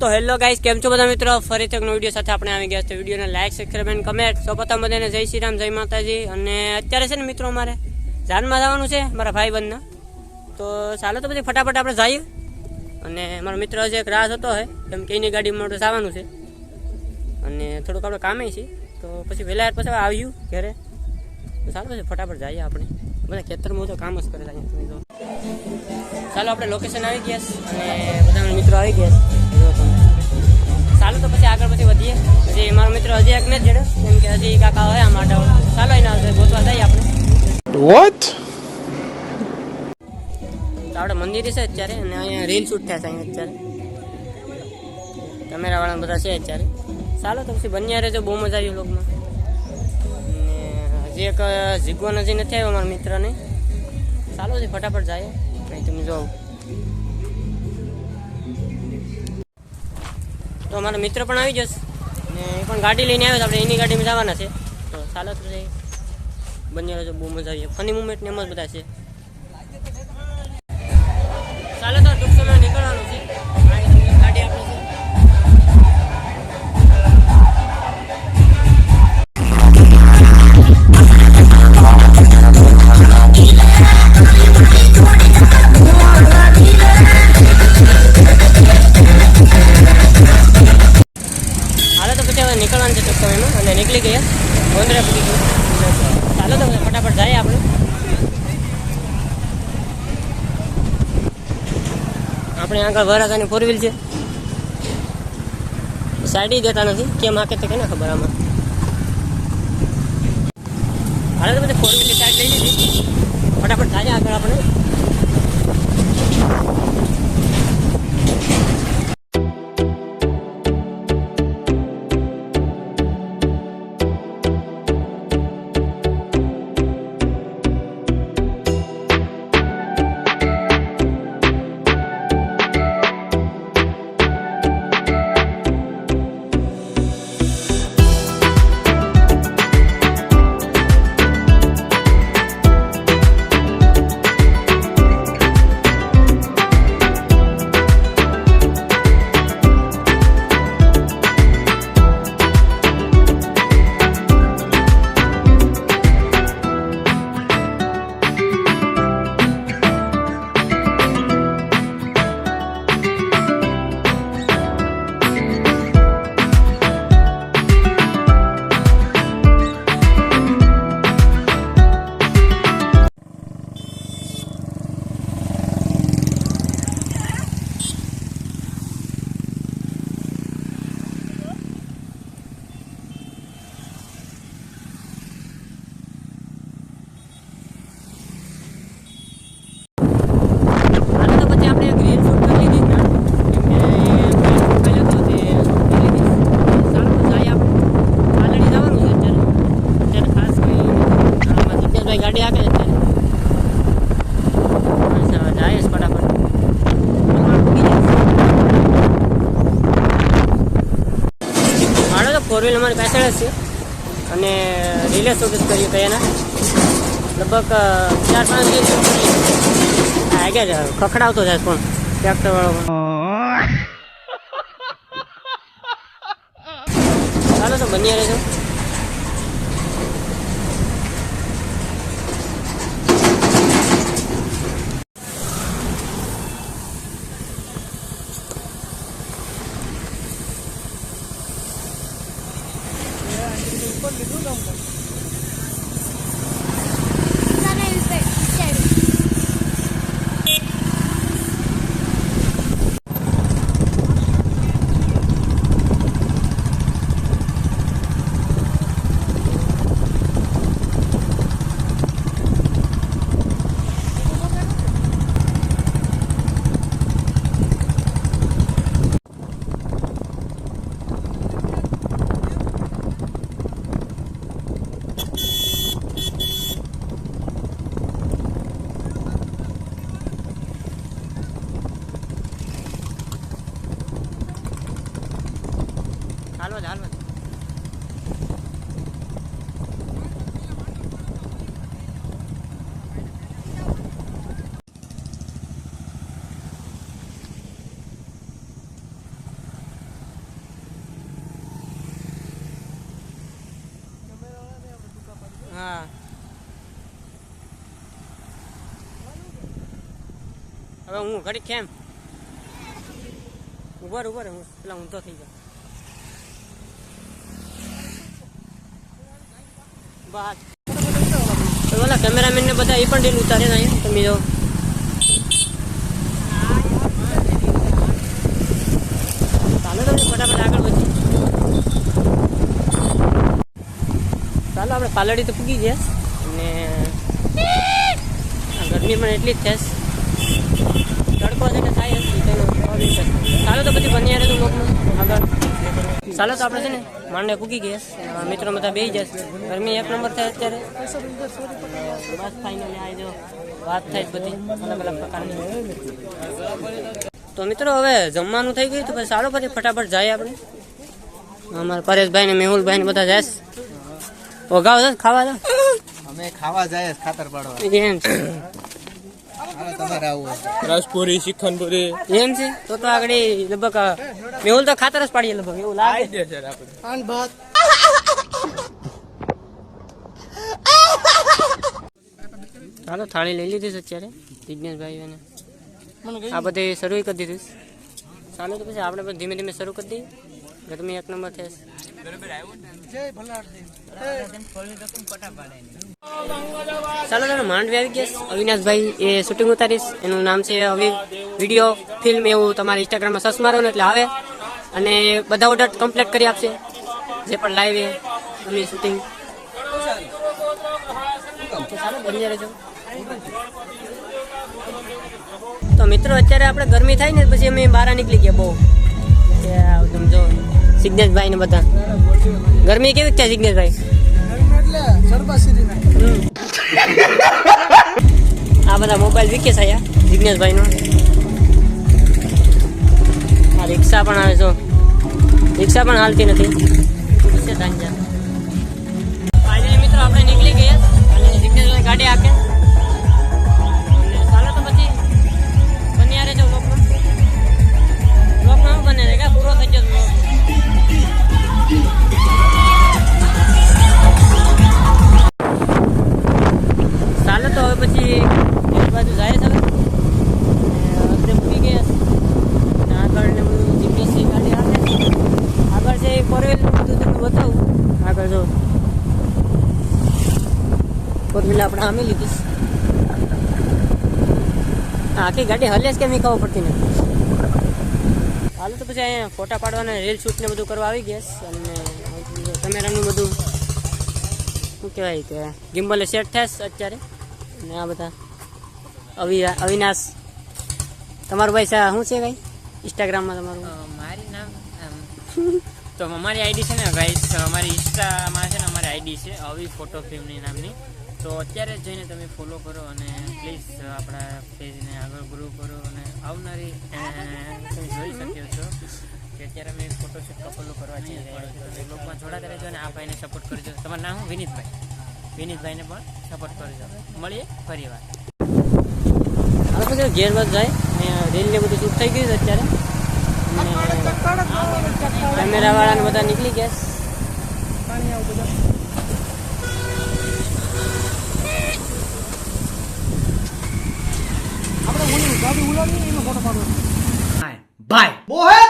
તો hello guys કેમ છો બધા મિત્રો? ફરીથી એક વીડિયો સાથે આપણે આવી ગયા છે વિડીયોને લાઈક સબસ્ક્રાઇબ અને કમેન્ટ સૌપ્રથમ બધાને જય શ્રી રામ, જય માતાજી. અને અત્યારે છે ને મિત્રો અમારે જાનમાં જવાનું છે, મારા ભાઈ બંધના તો ચાલો તો પછી ફટાફટ આપણે જઈએ. અને મારો મિત્ર હજી એક રાહ હતો હોય એમ કે એની ગાડી માટે જવાનું છે. અને થોડુંક આપણે કામે છે તો પછી વહેલા પછી આવ્યું ઘરે. તો ચાલો પછી ફટાફટ જઈએ આપણે. બધા ખેતરમાં તો કામ જ કરે જો ચાલો આપણે લોકેશન આવી ગયા અને બધા મિત્રો આવી ગયા જો ચાલો તો પછી આગળ પછી વધીએ. હજી મારો મિત્ર હજી એક નથી જેડે કેમ કે હજી કાકા હોય આ માટે ચાલો એના ગોતવા જઈએ આપણે. વોટ આપણે મંદિર છે અત્યારે અને અહીંયા રીલ શૂટ થયા છે અત્યારે. કેમેરાવાળા બધા છે અત્યારે. ચાલો તો પછી બન્યા રહેજો બહુ મજા આવી લોકમાં અને હજી એક જીગવાન હજી નથી આવ્યો મારા મિત્રને. ચાલો હજી ફટાફટ જાય નહીં તમે જો તો અમારા મિત્ર પણ આવી જશે. ને એ પણ ગાડી લઈને આવે છે આપણે એની ગાડીમાં જવાના છે. તો ચાલો તો બંને બહુ મજા આવી ફની મુમેન્ટ ને એમ જ બધા છે. ચાલો તો ફટાફટ જાય આપણે. આપણે આગળ વરાતાની ફોર વ્હીલ છે. સાઈડ દેતા નથી. કેમ આકે તો કેને ખબર આમાં? હાલે તો બધે ફોર વ્હીલ સાઈડ લઈ લીધી. ફટાફટ થાય આગળ આપણે. જીતેશભાઈ ગાડી આપે જાય છે ફટાફટ. હાલો તો ફોર વ્હીલ અમારી પાછળ જ છે. અને રિલે શૂટ કર્યું કર્યું એના. લગભગ ચાર પાંચ દિવસ આગળ આ ખખડાવતો જાય ફોન ટ્રેક્ટર વાળો પણ. ચાલો તો બન્યા રહેજો. હાલો હાલો હા. હવે હું ઘડી કેમ? ઉભર ઉભર હું પેલા ઊંધો થઈ ગયો તો ઓલા કેમેરામેન ને બધા એ પણ રીલ ઉતારે ને તમે જો. ચાલો તમે ફટાફટ આગળ વધી ચાલો આપણે પાલડી તો પૂગી ગયા. અને ગરમી પણ એટલી જ થશે તડકો છે થાય. ચાલો તો પછી બની આવે તું આગળ. ચાલો તો આપણે છે ને માંડે કૂકી ગયા મિત્રો બધા બે જશે ગરમી એક નંબર થાય અત્યારે. બસ ફાઇનલી આવી જો વાત થાય બધી. અલગ અલગ પ્રકારની. તો મિત્રો હવે જમવાનું થઈ ગયું તો પછી ચાલો પછી ફટાફટ જાય આપણે. અમારા પરેશભાઈ ને મેહુલભાઈ ને બધા જાય ઓગાવ ખાવા દો અમે ખાવા જાય ખાતર પાડવા. એમ છે. હાલો શિખનપુરી એમ છે? તો તો આગળ લગભગ મેહુલ તો ખાતર જ પાડીએ લગભગ એવું લાગે. છે સર આપણે. ચાલો થાળી લઈ લીધી છે અત્યારે જિજ્ઞેશભાઈ એને. આ બધે શરૂ કરી દીધું. ચાલો તો પછી આપણે પણ ધીમે ધીમે શરૂ કરી દઈએ. ગરમી એક નંબર થશે ચાલો, તમે માંડવી આવી ગયા અવિનાશભાઈ એ શૂટિંગ ઉતારીશ. એનું નામ છે હવે વીડિયો ફિલ્મ એવું તમારે ઇન્સ્ટાગ્રામમાં સર્ચ મારો એટલે આવે. અને બધા ઓર્ડર કમ્પ્લીટ કરી આપશે. જે પણ લાઈવ એ અમે શૂટિંગ તો મિત્રો, અત્યારે આપણે ગરમી થાય ને, પછી અમે બહાર નીકળી ગયા બહુ. સમજો સિગ્નેશભાઈ ને બધા. ગરમી કેવી છે સિગ્નેશભાઈ. આ બધા મોબાઈલ વિકે છે જિજ્ઞેશભાઈ નો આ રિક્ષા પણ આવે છો. રિક્ષા પણ હાલતી નથી. મિત્રો, આપણે નીકળી ગયા. અને ગાડી આપે. ચાલો તો પછી બન્યા રહેજો લોકમાં લોકમાં બને પૂરો થઈ જતો ફોર આપણે આમી લીધી. આખી ગાડી હલે કેમ ખબર પડતી નથી. હાલ તો પછી અહીંયા ફોટા પાડવાના રીલ શૂટ ને બધું કરવા આવી ગયા અને કેમેરાનું બધું શું કહેવાય કે, ગિમ્બલ સેટ થશે અત્યારે. અને આ બધા અવિ, અવિનાશ. તમારું ભાઈ શું છે ભાઈ? ઇન્સ્ટાગ્રામમાં તમારું? મારી નામ તો અમારી આઈડી છે ને ગાઈસ અમારી ઇન્સ્ટામાં છે ને, અમારી આઈડી છે, અવી ફોટો ફિલ્મની નામની. તો અત્યારે જ જઈને તમે ફોલો કરો અને પ્લીઝ આપણા પેજને આગળ ગ્રો કરો અને આવનારી તમે જોઈ શક્યો છો કે અત્યારે અમે ફોટોશૂટ કપલો કરવા જઈ રહ્યા છીએ. તમે લોકોમાં જોડાતા રહેજો અને આ ભાઈને સપોર્ટ કરજો. તમારું નામ હું વિનીતભાઈ. વિનીતભાઈને પણ સપોર્ટ કરજો. મળીએ ફરી વાર. ઘેર બસ જાય. અહીંયા રીલ ને બધું શૂટ થઈ ગયું છે અત્યારે. કેમેરાવાળાને બધા નીકળી ગયા છે. મોહે